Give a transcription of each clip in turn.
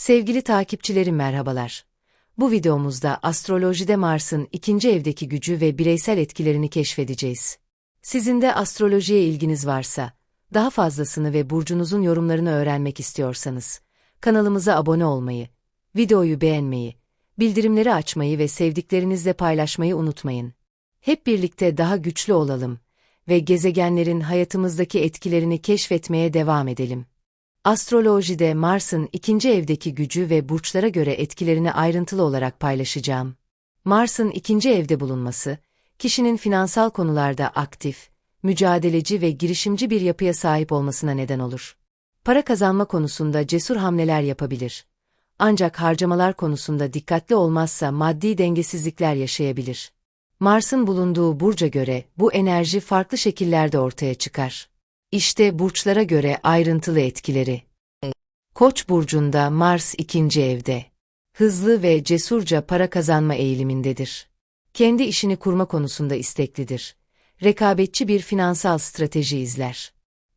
Sevgili takipçilerim merhabalar. Bu videomuzda astrolojide Mars'ın ikinci evdeki gücü ve bireysel etkilerini keşfedeceğiz. Sizin de astrolojiye ilginiz varsa, daha fazlasını ve burcunuzun yorumlarını öğrenmek istiyorsanız, kanalımıza abone olmayı, videoyu beğenmeyi, bildirimleri açmayı ve sevdiklerinizle paylaşmayı unutmayın. Hep birlikte daha güçlü olalım ve gezegenlerin hayatımızdaki etkilerini keşfetmeye devam edelim. Astrolojide Mars'ın ikinci evdeki gücü ve burçlara göre etkilerini ayrıntılı olarak paylaşacağım. Mars'ın ikinci evde bulunması, kişinin finansal konularda aktif, mücadeleci ve girişimci bir yapıya sahip olmasına neden olur. Para kazanma konusunda cesur hamleler yapabilir. Ancak harcamalar konusunda dikkatli olmazsa maddi dengesizlikler yaşayabilir. Mars'ın bulunduğu burca göre bu enerji farklı şekillerde ortaya çıkar. İşte burçlara göre ayrıntılı etkileri. Koç burcunda Mars ikinci evde. Hızlı ve cesurca para kazanma eğilimindedir. Kendi işini kurma konusunda isteklidir. Rekabetçi bir finansal strateji izler.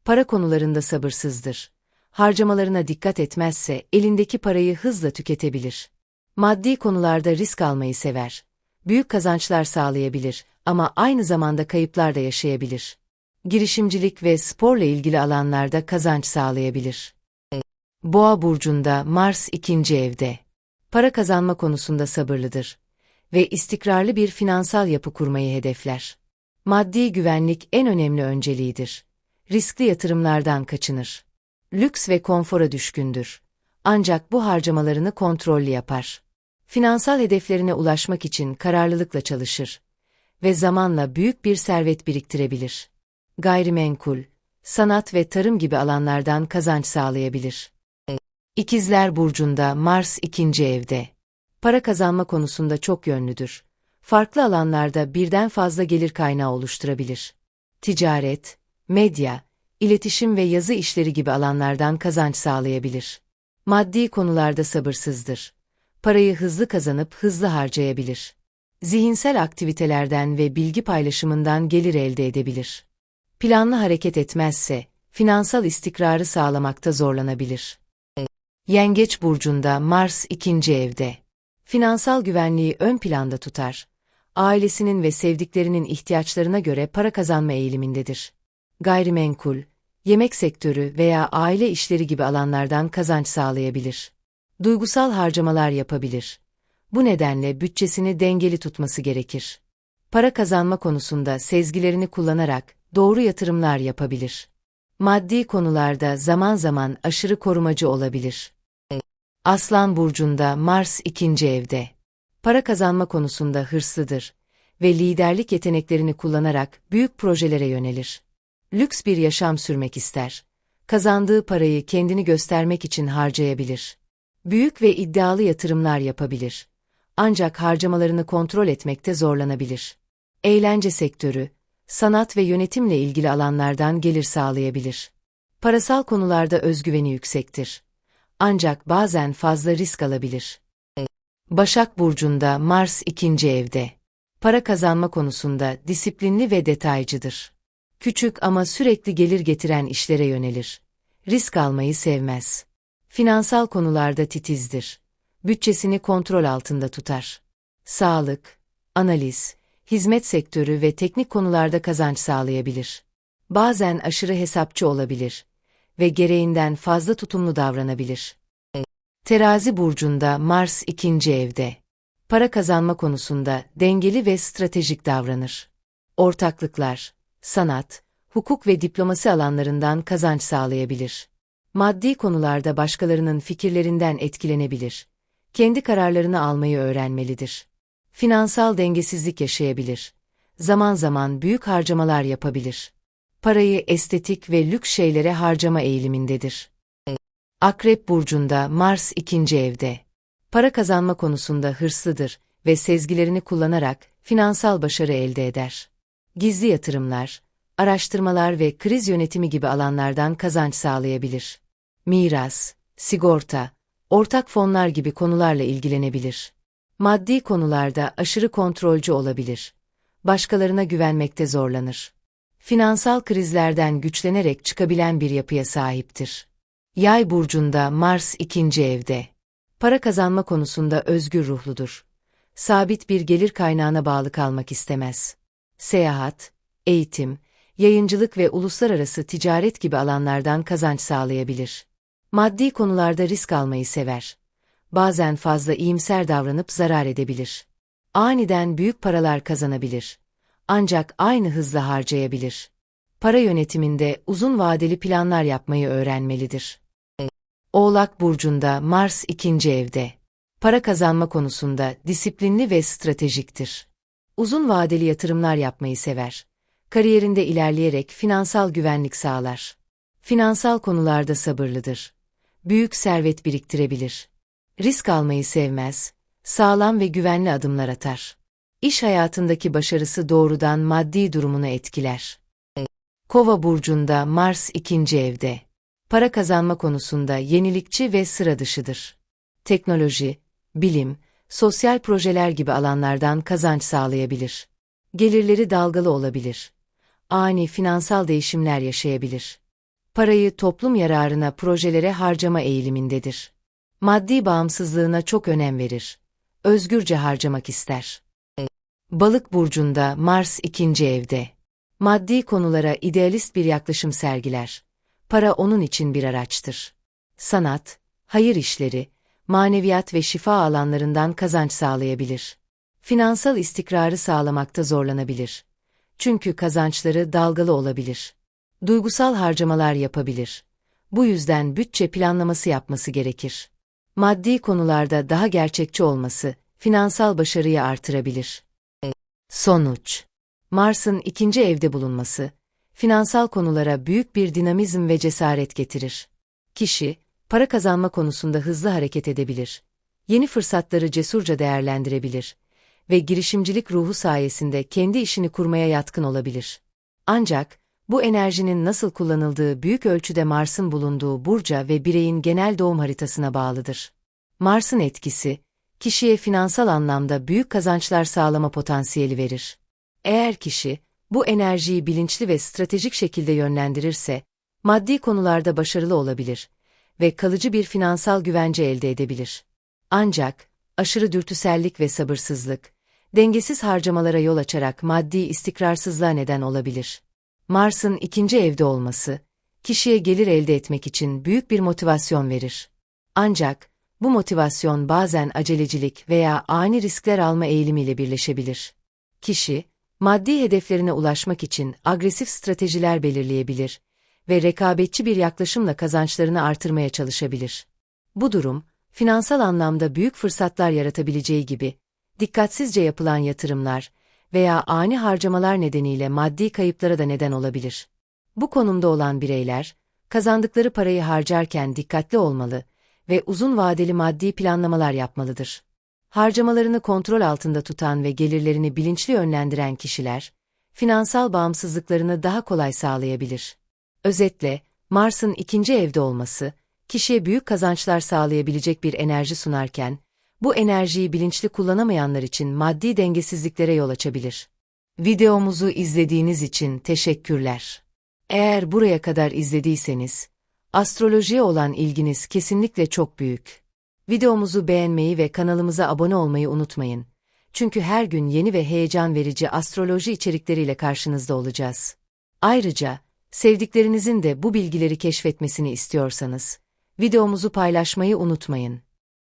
Para konularında sabırsızdır. Harcamalarına dikkat etmezse elindeki parayı hızla tüketebilir. Maddi konularda risk almayı sever. Büyük kazançlar sağlayabilir ama aynı zamanda kayıplar da yaşayabilir girişimcilik ve sporla ilgili alanlarda kazanç sağlayabilir. Boğa burcunda Mars ikinci evde. Para kazanma konusunda sabırlıdır ve istikrarlı bir finansal yapı kurmayı hedefler. Maddi güvenlik en önemli önceliğidir. Riskli yatırımlardan kaçınır. Lüks ve konfora düşkündür. Ancak bu harcamalarını kontrollü yapar. Finansal hedeflerine ulaşmak için kararlılıkla çalışır ve zamanla büyük bir servet biriktirebilir gayrimenkul, sanat ve tarım gibi alanlardan kazanç sağlayabilir. İkizler Burcu'nda Mars ikinci evde. Para kazanma konusunda çok yönlüdür. Farklı alanlarda birden fazla gelir kaynağı oluşturabilir. Ticaret, medya, iletişim ve yazı işleri gibi alanlardan kazanç sağlayabilir. Maddi konularda sabırsızdır. Parayı hızlı kazanıp hızlı harcayabilir. Zihinsel aktivitelerden ve bilgi paylaşımından gelir elde edebilir planlı hareket etmezse, finansal istikrarı sağlamakta zorlanabilir. Yengeç burcunda Mars ikinci evde. Finansal güvenliği ön planda tutar. Ailesinin ve sevdiklerinin ihtiyaçlarına göre para kazanma eğilimindedir. Gayrimenkul, yemek sektörü veya aile işleri gibi alanlardan kazanç sağlayabilir. Duygusal harcamalar yapabilir. Bu nedenle bütçesini dengeli tutması gerekir. Para kazanma konusunda sezgilerini kullanarak doğru yatırımlar yapabilir. Maddi konularda zaman zaman aşırı korumacı olabilir. Aslan burcunda Mars ikinci evde. Para kazanma konusunda hırslıdır ve liderlik yeteneklerini kullanarak büyük projelere yönelir. Lüks bir yaşam sürmek ister. Kazandığı parayı kendini göstermek için harcayabilir. Büyük ve iddialı yatırımlar yapabilir. Ancak harcamalarını kontrol etmekte zorlanabilir. Eğlence sektörü, sanat ve yönetimle ilgili alanlardan gelir sağlayabilir. Parasal konularda özgüveni yüksektir. Ancak bazen fazla risk alabilir. Başak Burcu'nda Mars ikinci evde. Para kazanma konusunda disiplinli ve detaycıdır. Küçük ama sürekli gelir getiren işlere yönelir. Risk almayı sevmez. Finansal konularda titizdir. Bütçesini kontrol altında tutar. Sağlık, analiz, hizmet sektörü ve teknik konularda kazanç sağlayabilir. Bazen aşırı hesapçı olabilir ve gereğinden fazla tutumlu davranabilir. Terazi burcunda Mars ikinci evde. Para kazanma konusunda dengeli ve stratejik davranır. Ortaklıklar, sanat, hukuk ve diplomasi alanlarından kazanç sağlayabilir. Maddi konularda başkalarının fikirlerinden etkilenebilir. Kendi kararlarını almayı öğrenmelidir finansal dengesizlik yaşayabilir. Zaman zaman büyük harcamalar yapabilir. Parayı estetik ve lüks şeylere harcama eğilimindedir. Akrep burcunda Mars ikinci evde. Para kazanma konusunda hırslıdır ve sezgilerini kullanarak finansal başarı elde eder. Gizli yatırımlar, araştırmalar ve kriz yönetimi gibi alanlardan kazanç sağlayabilir. Miras, sigorta, ortak fonlar gibi konularla ilgilenebilir. Maddi konularda aşırı kontrolcü olabilir. Başkalarına güvenmekte zorlanır. Finansal krizlerden güçlenerek çıkabilen bir yapıya sahiptir. Yay burcunda Mars ikinci evde. Para kazanma konusunda özgür ruhludur. Sabit bir gelir kaynağına bağlı kalmak istemez. Seyahat, eğitim, yayıncılık ve uluslararası ticaret gibi alanlardan kazanç sağlayabilir. Maddi konularda risk almayı sever. Bazen fazla iyimser davranıp zarar edebilir. Aniden büyük paralar kazanabilir. Ancak aynı hızla harcayabilir. Para yönetiminde uzun vadeli planlar yapmayı öğrenmelidir. Oğlak burcunda Mars ikinci evde. Para kazanma konusunda disiplinli ve stratejiktir. Uzun vadeli yatırımlar yapmayı sever. Kariyerinde ilerleyerek finansal güvenlik sağlar. Finansal konularda sabırlıdır. Büyük servet biriktirebilir. Risk almayı sevmez, sağlam ve güvenli adımlar atar. İş hayatındaki başarısı doğrudan maddi durumunu etkiler. Kova burcunda Mars ikinci evde. Para kazanma konusunda yenilikçi ve sıra dışıdır. Teknoloji, bilim, sosyal projeler gibi alanlardan kazanç sağlayabilir. Gelirleri dalgalı olabilir. Ani finansal değişimler yaşayabilir. Parayı toplum yararına projelere harcama eğilimindedir. Maddi bağımsızlığına çok önem verir. Özgürce harcamak ister. Balık burcunda Mars ikinci evde. Maddi konulara idealist bir yaklaşım sergiler. Para onun için bir araçtır. Sanat, hayır işleri, maneviyat ve şifa alanlarından kazanç sağlayabilir. Finansal istikrarı sağlamakta zorlanabilir. Çünkü kazançları dalgalı olabilir. Duygusal harcamalar yapabilir. Bu yüzden bütçe planlaması yapması gerekir. Maddi konularda daha gerçekçi olması, finansal başarıyı artırabilir. Sonuç Mars'ın ikinci evde bulunması, finansal konulara büyük bir dinamizm ve cesaret getirir. Kişi, para kazanma konusunda hızlı hareket edebilir. Yeni fırsatları cesurca değerlendirebilir ve girişimcilik ruhu sayesinde kendi işini kurmaya yatkın olabilir. Ancak, bu enerjinin nasıl kullanıldığı büyük ölçüde Mars'ın bulunduğu burca ve bireyin genel doğum haritasına bağlıdır. Mars'ın etkisi, kişiye finansal anlamda büyük kazançlar sağlama potansiyeli verir. Eğer kişi, bu enerjiyi bilinçli ve stratejik şekilde yönlendirirse, maddi konularda başarılı olabilir ve kalıcı bir finansal güvence elde edebilir. Ancak, aşırı dürtüsellik ve sabırsızlık, dengesiz harcamalara yol açarak maddi istikrarsızlığa neden olabilir. Mars'ın ikinci evde olması, kişiye gelir elde etmek için büyük bir motivasyon verir. Ancak, bu motivasyon bazen acelecilik veya ani riskler alma eğilimiyle birleşebilir. Kişi, maddi hedeflerine ulaşmak için agresif stratejiler belirleyebilir ve rekabetçi bir yaklaşımla kazançlarını artırmaya çalışabilir. Bu durum, finansal anlamda büyük fırsatlar yaratabileceği gibi, dikkatsizce yapılan yatırımlar veya ani harcamalar nedeniyle maddi kayıplara da neden olabilir. Bu konumda olan bireyler, kazandıkları parayı harcarken dikkatli olmalı ve uzun vadeli maddi planlamalar yapmalıdır. Harcamalarını kontrol altında tutan ve gelirlerini bilinçli yönlendiren kişiler, finansal bağımsızlıklarını daha kolay sağlayabilir. Özetle, Mars'ın ikinci evde olması, kişiye büyük kazançlar sağlayabilecek bir enerji sunarken, bu enerjiyi bilinçli kullanamayanlar için maddi dengesizliklere yol açabilir. Videomuzu izlediğiniz için teşekkürler. Eğer buraya kadar izlediyseniz, astrolojiye olan ilginiz kesinlikle çok büyük. Videomuzu beğenmeyi ve kanalımıza abone olmayı unutmayın. Çünkü her gün yeni ve heyecan verici astroloji içerikleriyle karşınızda olacağız. Ayrıca, sevdiklerinizin de bu bilgileri keşfetmesini istiyorsanız, videomuzu paylaşmayı unutmayın.